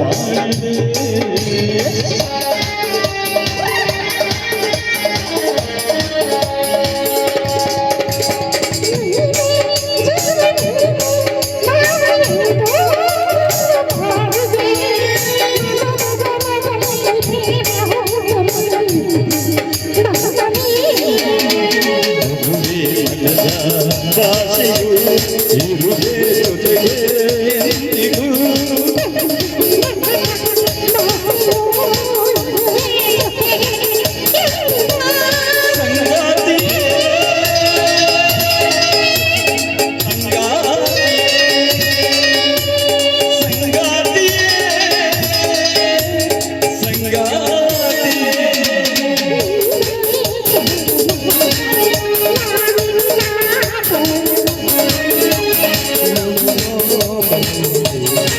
ಮಾಡಿದೆ Tá E no que eu te